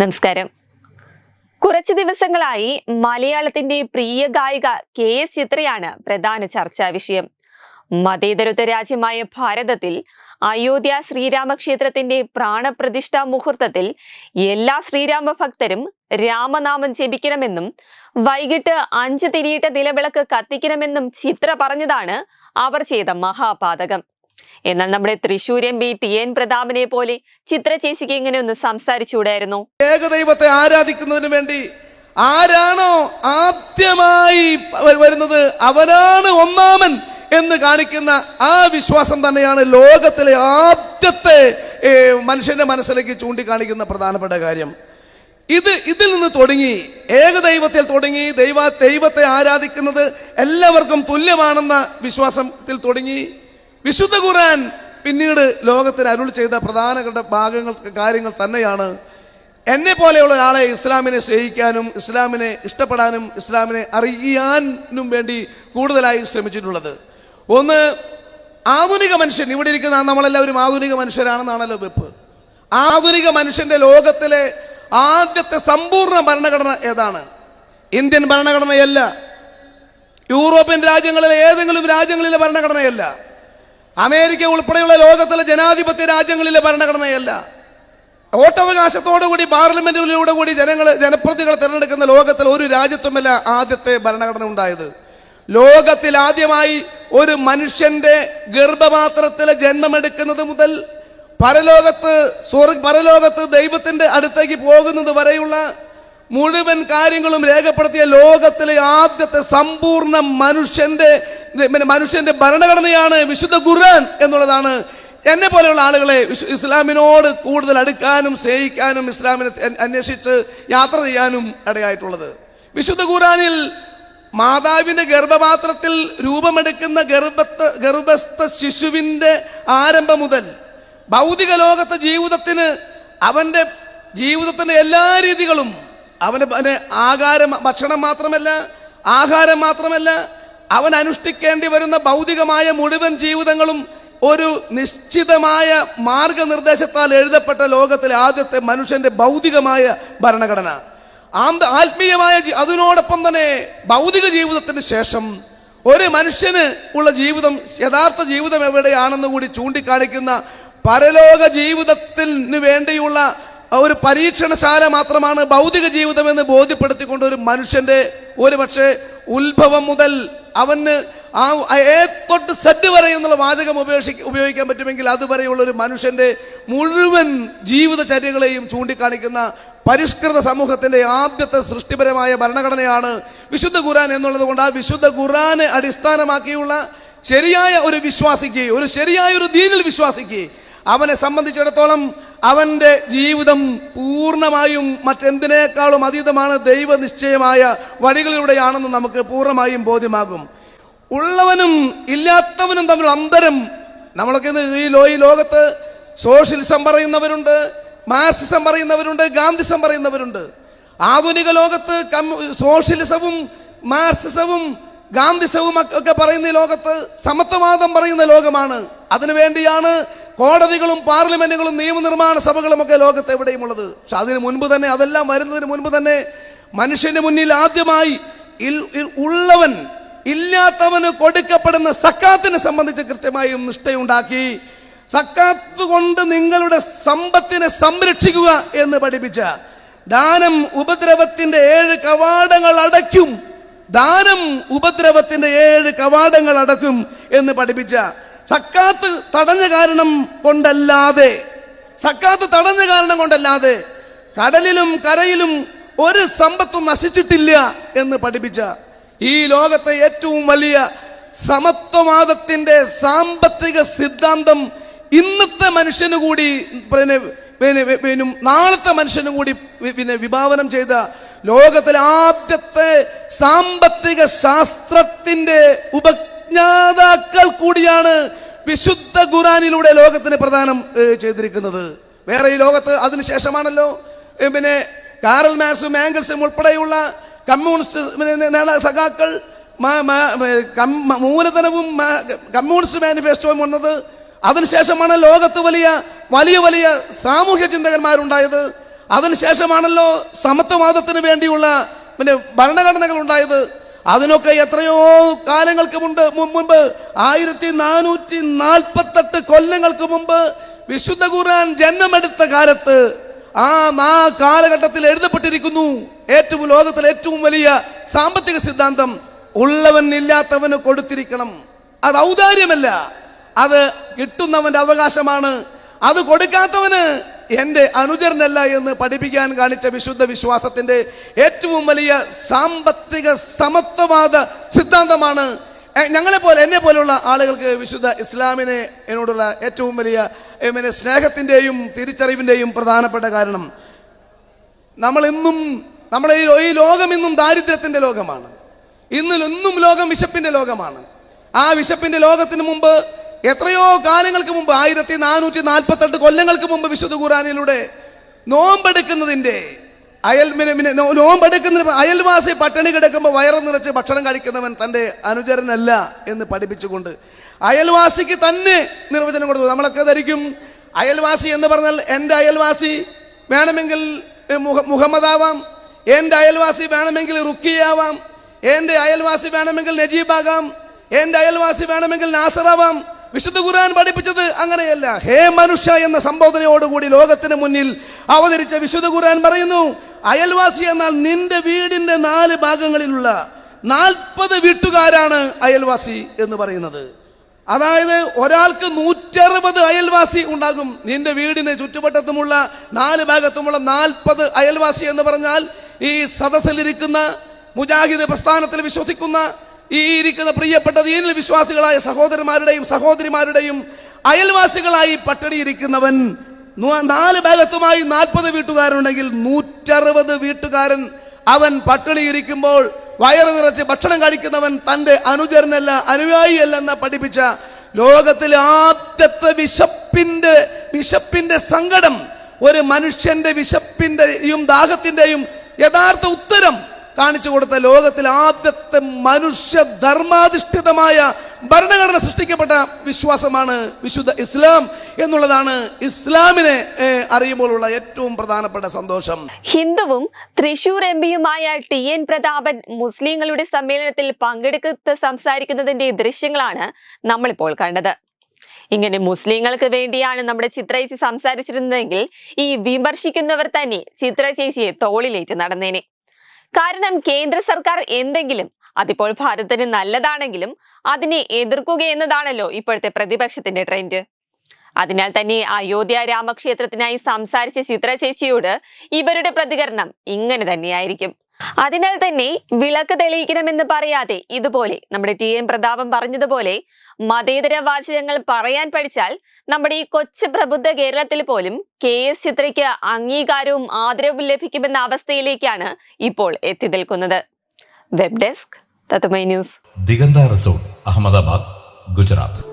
നമസ്കാരം. കുറച്ചു ദിവസങ്ങളായി മലയാളത്തിന്റെ പ്രിയ ഗായിക കെ എസ് ചിത്രയാണ് പ്രധാന ചർച്ചാ വിഷയം. മതേതരത്വ രാജ്യമായ ഭാരതത്തിൽ അയോധ്യ ശ്രീരാമക്ഷേത്രത്തിന്റെ പ്രാണപ്രതിഷ്ഠാ മുഹൂർത്തത്തിൽ എല്ലാ ശ്രീരാമ ഭക്തരും രാമനാമം ജപിക്കണമെന്നും വൈകിട്ട് അഞ്ച് തിരിയിട്ട നിലവിളക്ക് കത്തിക്കണമെന്നും ചിത്ര പറഞ്ഞതാണ് അവർ ചെയ്ത മഹാപാതകം. എന്നാൽ നമ്മുടെ Thrissur M P T N പ്രതാപനെ പോലെ ചിത്ര ചേച്ചിക്ക് ഇങ്ങനെ ഒന്ന് സംസാരിച്ചുകൂടായിരുന്നു? ഏകദൈവത്തെ ആരാധിക്കുന്നതിന് വേണ്ടി ആരാണോ ആദ്യമായി വരുന്നത് അവനാണ് ഒന്നാമൻ എന്ന് കാണിക്കുന്ന ആ വിശ്വാസം തന്നെയാണ് ലോകത്തിലെ ആദ്യത്തെ മനുഷ്യന്റെ മനസ്സിലേക്ക് ചൂണ്ടിക്കാണിക്കുന്ന പ്രധാനപ്പെട്ട കാര്യം. ഇത് ഇതിൽ നിന്ന് തുടങ്ങി ഏകദൈവത്തിൽ തുടങ്ങി ദൈവ ദൈവത്തെ ആരാധിക്കുന്നത് എല്ലാവർക്കും തുല്യമാണെന്ന വിശ്വാസത്തിൽ തുടങ്ങി. വിശുദ്ധ ഖുർആൻ പിന്നീട് ലോകത്തിന് അരുൾ ചെയ്ത പ്രധാനപ്പെട്ട ഭാഗങ്ങൾ കാര്യങ്ങൾ തന്നെയാണ്. എന്നെ പോലെയുള്ള ഒരാളെ ഇസ്ലാമിനെ സ്നേഹിക്കാനും ഇസ്ലാമിനെ ഇഷ്ടപ്പെടാനും ഇസ്ലാമിനെ അറിയാനും വേണ്ടി കൂടുതലായി ശ്രമിച്ചിട്ടുള്ളത്. ഒന്ന് ആധുനിക മനുഷ്യൻ. ഇവിടെ ഇരിക്കുന്ന നമ്മളെല്ലാവരും ആധുനിക മനുഷ്യരാണെന്നാണല്ലോ വെപ്പ്. ആധുനിക മനുഷ്യന്റെ ലോകത്തിലെ ആദ്യത്തെ സമ്പൂർണ ഭരണഘടന ഏതാണ്? ഇന്ത്യൻ ഭരണഘടനയല്ല. യൂറോപ്യൻ രാജ്യങ്ങളിലെ ഏതെങ്കിലും രാജ്യങ്ങളിലെ ഭരണഘടനയല്ല. അമേരിക്ക ഉൾപ്പെടെയുള്ള ലോകത്തിലെ ജനാധിപത്യ രാജ്യങ്ങളിലെ ഭരണഘടനയല്ല. വോട്ടവകാശത്തോടുകൂടി പാർലമെന്റിലൂടെ കൂടി ജനങ്ങൾ ജനപ്രതികളെ തിരഞ്ഞെടുക്കുന്ന ലോകത്തിൽ ഒരു രാജ്യത്തുമല്ല ആദ്യത്തെ ഭരണഘടന ഉണ്ടായത്. ലോകത്തിൽ ആദ്യമായി ഒരു മനുഷ്യന്റെ ഗർഭപാത്രത്തിലെ ജന്മമെടുക്കുന്നത് മുതൽ പരലോകത്ത് സ്വർഗ പരലോകത്ത് ദൈവത്തിന്റെ അടുത്തേക്ക് പോകുന്നത് വരെയുള്ള മുഴുവൻ കാര്യങ്ങളും രേഖപ്പെടുത്തിയ ലോകത്തിലെ ആദ്യത്തെ സമ്പൂർണ മനുഷ്യന്റെ പിന്നെ മനുഷ്യന്റെ ഭരണഘടനയാണ് വിശുദ്ധ ഖുർആൻ എന്നുള്ളതാണ്. എന്നെ പോലെയുള്ള ആളുകളെ ഇസ്ലാമിനോട് കൂടുതൽ അടുക്കാനും സ്നേഹിക്കാനും ഇസ്ലാമിനെ അന്വേഷിച്ച് യാത്ര ചെയ്യാനും ഇടയായിട്ടുള്ളത്. വിശുദ്ധ ഖുർആനിൽ മാതാവിന്റെ ഗർഭപാത്രത്തിൽ രൂപമെടുക്കുന്ന ഗർഭത്ത ഗർഭസ്ഥ ശിശുവിന്റെ ആരംഭം മുതൽ ഭൗതിക ലോകത്തെ ജീവിതത്തിന് അവന്റെ ജീവിതത്തിന്റെ എല്ലാ രീതികളും അവന് ആകാരം ഭക്ഷണം മാത്രമല്ല ആഹാരം മാത്രമല്ല അവൻ അനുഷ്ഠിക്കേണ്ടി വരുന്ന ഭൗതികമായ മുഴുവൻ ജീവിതങ്ങളും ഒരു നിശ്ചിതമായ മാർഗനിർദ്ദേശത്താൽ എഴുതപ്പെട്ട ലോകത്തിലെ ആദ്യത്തെ മനുഷ്യന്റെ ഭൗതികമായ ഭരണഘടന. ആത്മീയമായ അതിനോടൊപ്പം തന്നെ ഭൗതിക ജീവിതത്തിന് ശേഷം ഒരു മനുഷ്യന് ഉള്ള ജീവിതം യഥാർത്ഥ ജീവിതം എവിടെയാണെന്ന് കൂടി ചൂണ്ടിക്കാണിക്കുന്ന പരലോക ജീവിതത്തിന് വേണ്ടിയുള്ള ഒരു പരീക്ഷണശാല മാത്രമാണ് ഭൗതിക ജീവിതം എന്ന് ബോധ്യപ്പെടുത്തിക്കൊണ്ട് ഒരു മനുഷ്യന്റെ ഒരു പക്ഷേ ഉത്ഭവം മുതൽ അവന് ആ ഏ തൊട്ട് സെറ്റ് വരെ എന്നുള്ള വാചകം ഉപേക്ഷി ഉപയോഗിക്കാൻ പറ്റുമെങ്കിൽ അതുവരെയുള്ള ഒരു മനുഷ്യന്റെ മുഴുവൻ ജീവിതചര്യകളെയും ചൂണ്ടിക്കാണിക്കുന്ന പരിഷ്കൃത സമൂഹത്തിന്റെ ആദ്യത്തെ സൃഷ്ടിപരമായ ഭരണഘടനയാണ് വിശുദ്ധ ഖുറാൻ എന്നുള്ളത് കൊണ്ട് ആ വിശുദ്ധ ഖുറാനെ അടിസ്ഥാനമാക്കിയുള്ള ശരിയായ ഒരു വിശ്വാസിക്ക് ഒരു ശരിയായ ഒരു ദീനിൽ വിശ്വാസിക്ക് അവനെ സംബന്ധിച്ചിടത്തോളം അവന്റെ ജീവിതം പൂർണമായും മറ്റെന്തിനേക്കാളും അതീതമാണ് ദൈവനിശ്ചയമായ വഴികളിലൂടെയാണെന്ന് നമുക്ക് പൂർണമായും ബോധ്യമാകും. ഉള്ളവനും ഇല്ലാത്തവനും തമ്മിൽ അന്തരം നമ്മളൊക്കെ ഈ ലോ ഈ ലോകത്ത് സോഷ്യലിസം പറയുന്നവരുണ്ട് മാർസിസം പറയുന്നവരുണ്ട് ഗാന്ധിസം പറയുന്നവരുണ്ട്. ആധുനിക ലോകത്ത് സോഷ്യലിസവും മാർസിസവും ഗാന്ധിസവും ഒക്കെ- പറയുന്ന ലോകത്ത് സമത്വവാദം പറയുന്ന ലോകമാണ്. അതിനുവേണ്ടിയാണ് കോടതികളും പാർലമെന്റുകളും നിയമനിർമ്മാണ സഭകളും ഒക്കെ ലോകത്ത് എവിടെയും ഉള്ളത്. പക്ഷെ അതിന് മുൻപ് തന്നെ അതെല്ലാം വരുന്നതിന് മുൻപ് തന്നെ മനുഷ്യന്റെ മുന്നിൽ ആദ്യമായി ഉള്ളവൻ ഇല്ലാത്തവന് കൊടുക്കപ്പെടുന്ന സക്കാത്തിനെ സംബന്ധിച്ച് കൃത്യമായും നിഷ്ഠയുണ്ടാക്കി. സക്കാത്ത് കൊണ്ട് നിങ്ങളുടെ സമ്പത്തിനെ സംരക്ഷിക്കുക എന്ന് പഠിപ്പിച്ച ദാനം ഉപദ്രവത്തിന്റെ ഏഴ് കവാടങ്ങൾ അടയ്ക്കും. ദാനം ഉപദ്രവത്തിന്റെ ഏഴ് കവാടങ്ങൾ അടക്കും എന്ന് പഠിപ്പിച്ച സക്കാത്ത് തടഞ്ഞ കാരണം കൊണ്ടല്ലാതെ സക്കാത്ത് തടഞ്ഞ കാരണം കൊണ്ടല്ലാതെ കടലിലും കരയിലും ഒരു സമ്പത്തും നശിച്ചിട്ടില്ല എന്ന് പഠിപ്പിച്ച ഈ ലോകത്തെ ഏറ്റവും വലിയ സമത്വവാദത്തിന്റെ സാമ്പത്തിക സിദ്ധാന്തം ഇന്നത്തെ മനുഷ്യന് കൂടി പിന്നെ പിന്നെ നാളത്തെ മനുഷ്യനും കൂടി പിന്നെ വിഭാവനം ചെയ്ത ലോകത്തിലെ ആദ്യത്തെ സാമ്പത്തിക ശാസ്ത്രത്തിന്റെ ഉപജ്ഞാതാക്കൾ കൂടിയാണ് വിശുദ്ധ ഖുറാനിലൂടെ ലോകത്തിന് പ്രധാനം ചെയ്തിരിക്കുന്നത്. വേറെ ഈ ലോകത്ത് അതിനുശേഷമാണല്ലോ പിന്നെ കാറൽ മാസും ആംഗിൾസും ഉൾപ്പെടെയുള്ള കമ്മ്യൂണിസ്റ്റ് നേതാ സഖാക്കൾ മൂലധനവും കമ്മ്യൂണിസ്റ്റ് മാനിഫെസ്റ്റോയും വന്നത്. അതിനുശേഷമാണ് ലോകത്ത് വലിയ വലിയ വലിയ സാമൂഹ്യ ചിന്തകന്മാരുണ്ടായത്. അതിനുശേഷമാണല്ലോ സമത്വവാദത്തിന് വേണ്ടിയുള്ള പിന്നെ ഭരണഘടനകൾ ഉണ്ടായത് അതിനൊക്കെ എത്രയോ കാലങ്ങൾക്ക് മുമ്പ് മു- മുമ്പ് ആയിരത്തി നാനൂറ്റി നാൽപ്പത്തെട്ട് കൊല്ലങ്ങൾക്ക് മുമ്പ് വിശുദ്ധ ഖുർആൻ ജന്മമെടുത്ത കാലത്ത് ആ ആ കാലഘട്ടത്തിൽ എഴുതപ്പെട്ടിരിക്കുന്നു. ഏറ്റവും ലോകത്തിലെ ഏറ്റവും വലിയ സാമ്പത്തിക സിദ്ധാന്തം ഉള്ളവൻ ഇല്ലാത്തവന് കൊടുത്തിരിക്കണം. അത് ഔദാര്യമല്ല. അത് കിട്ടുന്നവന്റെ അവകാശമാണ്. അത് കൊടുക്കാത്തവന് എന്റെ അനുചരനല്ല എന്ന് പഠിപ്പിക്കാൻ കാണിച്ച വിശുദ്ധ വിശ്വാസത്തിന്റെ ഏറ്റവും വലിയ സാമ്പത്തിക സമത്വവാദ സിദ്ധാന്തമാണ്. ഞങ്ങളെ പോലെ എന്നെ പോലെയുള്ള ആളുകൾക്ക് വിശുദ്ധ ഇസ്ലാമിനെ എന്നോടുള്ള ഏറ്റവും വലിയ പിന്നെ സ്നേഹത്തിന്റെയും തിരിച്ചറിവിന്റെയും പ്രധാനപ്പെട്ട കാരണം നമ്മൾ ഇന്നും നമ്മുടെ ഈ ലോകം ഇന്നും ദാരിദ്ര്യത്തിന്റെ ലോകമാണ്. ഇന്നും ഇന്നും ലോകം വിശപ്പിന്റെ ലോകമാണ്. ആ വിശപ്പിന്റെ ലോകത്തിന് മുമ്പ് എത്രയോ കാലങ്ങൾക്ക് മുമ്പ് ആയിരത്തി നാനൂറ്റി നാൽപ്പത്തെട്ട് കൊല്ലങ്ങൾക്ക് മുമ്പ് വിശുദ്ധ ഖുറാനിലൂടെ നോമ്പെടുക്കുന്നതിന്റെ അയൽ നോമ്പെടുക്കുന്ന അയൽവാസി പട്ടിണി കിടക്കുമ്പോൾ വയറ് നിറച്ച് ഭക്ഷണം കഴിക്കുന്നവൻ തന്റെ അനുചരനല്ല എന്ന് പഠിപ്പിച്ചുകൊണ്ട് അയൽവാസിക്ക് തന്നെ നിർവചനം കൊടുത്തു. നമ്മളൊക്കെ ധരിക്കും അയൽവാസി എന്ന് പറഞ്ഞാൽ എന്റെ അയൽവാസി വേണമെങ്കിൽ മുഹമ്മദാവാം എന്റെ അയൽവാസി വേണമെങ്കിൽ റുക്കിയാവാം എന്റെ അയൽവാസി വേണമെങ്കിൽ നജീബാകാം എന്റെ അയൽവാസി വേണമെങ്കിൽ നാസറാവാം വിശുദ്ധ ഖുർആൻ പഠിപ്പിച്ചത് അങ്ങനെയല്ല. ഹേ മനുഷ്യ എന്ന സംബോധനയോടുകൂടി ലോകത്തിന് മുന്നിൽ അവതരിച്ച വിശുദ്ധ ഖുർആൻ പറയുന്നു അയൽവാസി എന്നാൽ നിന്റെ വീടിന്റെ നാല് ഭാഗങ്ങളിലുള്ള നാൽപ്പത് വീട്ടുകാരാണ് അയൽവാസി എന്ന് പറയുന്നത്. അതായത് ഒരാൾക്ക് നൂറ്ററുപത് അയൽവാസി ഉണ്ടാകും. നിന്റെ വീടിന് ചുറ്റുവട്ടത്തുമുള്ള നാല് ഭാഗത്തുമുള്ള നാൽപ്പത് അയൽവാസി എന്ന് പറഞ്ഞാൽ ഈ സദസ്സിലിരിക്കുന്ന മുജാഹിദ് പ്രസ്ഥാനത്തിൽ വിശ്വസിക്കുന്ന ഈ ഇരിക്കുന്ന പ്രിയപ്പെട്ട ദീനിൽ വിശ്വാസികളായ സഹോദരന്മാരുടെയും സഹോദരിമാരുടെയും അയൽവാസികളായി പട്ടിണിയിരിക്കുന്നവൻ നാല് ഭാഗത്തുമായി നാൽപ്പത് വീട്ടുകാരുണ്ടെങ്കിൽ നൂറ്ററുപത് വീട്ടുകാരൻ അവൻ പട്ടിണിയിരിക്കുമ്പോൾ വയറു നിറച്ച് ഭക്ഷണം കഴിക്കുന്നവൻ തന്റെ അനുചരനല്ല അനുയായിയല്ല എന്ന് പഠിപ്പിച്ച ലോകത്തിലെ ആദ്യത്തെ വിശപ്പിന്റെ വിശപ്പിന്റെ സങ്കടം ഒരു മനുഷ്യന്റെ വിശപ്പിന്റെയും ദാഹത്തിന്റെയും യഥാർത്ഥ ഉത്തരം കാണിച്ചു കൊടുത്ത ലോകത്തിൽ ആദ്യത്തെ മനുഷ്യ ധർമാധിഷ്ഠിതമായ ഭരണഘടന സൃഷ്ടിക്കപ്പെട്ട വിശ്വാസമാണ് വിശുദ്ധ ഇസ്ലാം എന്നുള്ളതാണ് ഇസ്ലാമിനെ അറിയുമ്പോഴുള്ള ഏറ്റവും പ്രധാനപ്പെട്ട സന്തോഷം. ഹിന്ദുവും തൃശൂർ എം പിയുമായ ടി എൻ പ്രതാപൻ മുസ്ലിങ്ങളുടെ സമ്മേളനത്തിൽ പങ്കെടുത്ത് സംസാരിക്കുന്നതിന്റെ ദൃശ്യങ്ങളാണ് നമ്മളിപ്പോൾ കണ്ടത്. ഇങ്ങനെ മുസ്ലിങ്ങൾക്ക് വേണ്ടിയാണ് നമ്മുടെ ചിത്ര ചേച്ചി സംസാരിച്ചിരുന്നതെങ്കിൽ ഈ വിമർശിക്കുന്നവർ തന്നെ ചിത്ര ചേച്ചിയെ തോളിലേറ്റ് നടന്നേനെ. കാരണം കേന്ദ്ര സർക്കാർ എന്തെങ്കിലും അതിപ്പോൾ ഭാരതത്തിന് നല്ലതാണെങ്കിലും അതിനെ എതിർക്കുക എന്നതാണല്ലോ ഇപ്പോഴത്തെ പ്രതിപക്ഷത്തിന്റെ ട്രെൻഡ് അതിനാൽ തന്നെ അയോധ്യ രാമക്ഷേത്രത്തിനായി സംസാരിച്ച ചിത്ര ചേച്ചിയോട് ഇവരുടെ പ്രതികരണം ഇങ്ങനെ തന്നെയായിരിക്കും. അതിനാൽ തന്നെ വിളക്ക് തെളിയിക്കണമെന്ന് പറയാതെ ഇതുപോലെ നമ്മുടെ ടി എം പ്രതാപം പറഞ്ഞതുപോലെ മതേതര വാചകങ്ങൾ പറയാൻ പഠിച്ചാൽ നമ്മുടെ ഈ കൊച്ചു പ്രബുദ്ധ കേരളത്തിൽ പോലും കെ എസ് ചിത്രയ്ക്ക് അംഗീകാരവും ആദരവും ലഭിക്കുമെന്ന അവസ്ഥയിലേക്കാണ് ഇപ്പോൾ എത്തി നിൽക്കുന്നത്. Web desk news. Digantha resort Ahmedabad Gujarat.